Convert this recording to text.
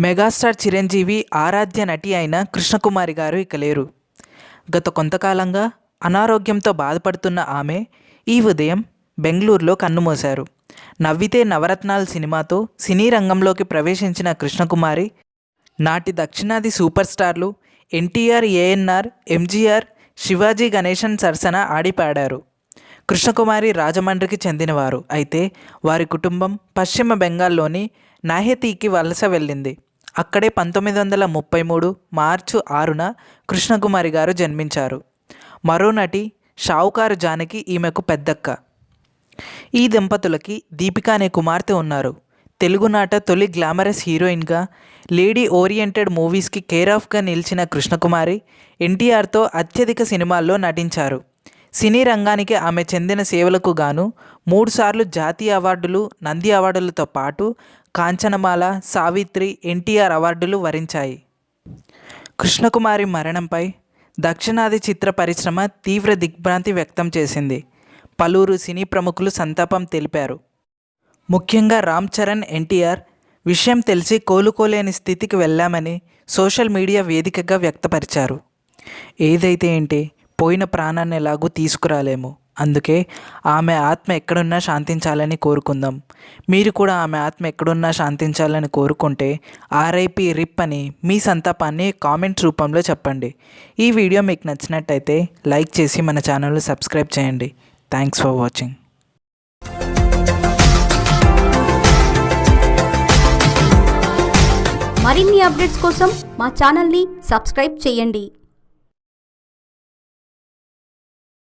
Megastar Chiranjeevi ఆరాధ్య నటి అయిన కృష్ణకుమారి గారు ఇక లేరు. గత కొంతకాలంగా అనారోగ్యంతో బాధపడుతున్న ఆమె ఈ ఉదయం బెంగళూరులో కన్నుమూశారు. నవ్వితే నవరత్నాలు సినిమాతో సినీ రంగంలోకి ప్రవేశించిన కృష్ణకుమారి నాటి దక్షిణాది సూపర్ స్టార్లు ఎన్టీఆర్ ఏఎన్ఆర్ ఎంజీఆర్ శివాజీ గణేశన్ సరసన ఆడిపాడారు. కృష్ణకుమారి రాజమండ్రికి చెందినవారు. అయితే వారి కుటుంబం పశ్చిమ బెంగాల్లోని నాహెతీకి వలస వెళ్ళింది. అక్కడే పంతొమ్మిది వందల ముప్పై మూడు మార్చు ఆరున కృష్ణకుమారి గారు జన్మించారు. మరో నటి షావుకారు జానకి ఈమెకు పెద్దక్క. ఈ దంపతులకి దీపిక అనే కుమార్తె ఉన్నారు. తెలుగునాట తొలి గ్లామరస్ హీరోయిన్గా లేడీ ఓరియంటెడ్ మూవీస్కి కేర్ ఆఫ్గా నిలిచిన కృష్ణకుమారి ఎన్టీఆర్తో అత్యధిక సినిమాల్లో నటించారు. సినీ రంగానికి ఆమె చెందిన సేవలకు గాను మూడుసార్లు జాతీయ అవార్డులు నంది అవార్డులతో పాటు కాంచనమాల సావిత్రి ఎన్టీఆర్ అవార్డులు వరించాయి. కృష్ణకుమారి మరణంపై దక్షిణాది చిత్ర పరిశ్రమ తీవ్ర దిగ్భ్రాంతి వ్యక్తం చేసింది. పలువురు సినీ ప్రముఖులు సంతాపం తెలిపారు. ముఖ్యంగా రామ్ చరణ్ ఎన్టీఆర్ విషయం తెలిసి కోలుకోలేని స్థితికి వెళ్ళామని సోషల్ మీడియా వేదికగా వ్యక్తపరిచారు. ఏదైతే ఏంటి? పోయిన ప్రాణాన్ని ఎలాగూ తీసుకురాలేము. అందుకే ఆమె ఆత్మ ఎక్కడున్నా శాంతించాలని కోరుకుందాం. మీరు కూడా ఆమె ఆత్మ ఎక్కడున్నా శాంతించాలని కోరుకుంటే ఆర్ఐపి రిప్ అని మీ సంతాపాన్ని కామెంట్ రూపంలో చెప్పండి. ఈ వీడియో మీకు నచ్చినట్టయితే లైక్ చేసి మన ఛానల్ని సబ్స్క్రైబ్ చేయండి. థ్యాంక్స్ ఫర్ వాచింగ్ మరిన్ని అప్డేట్స్ కోసం మా ఛానల్ని సబ్స్క్రైబ్ చేయండి.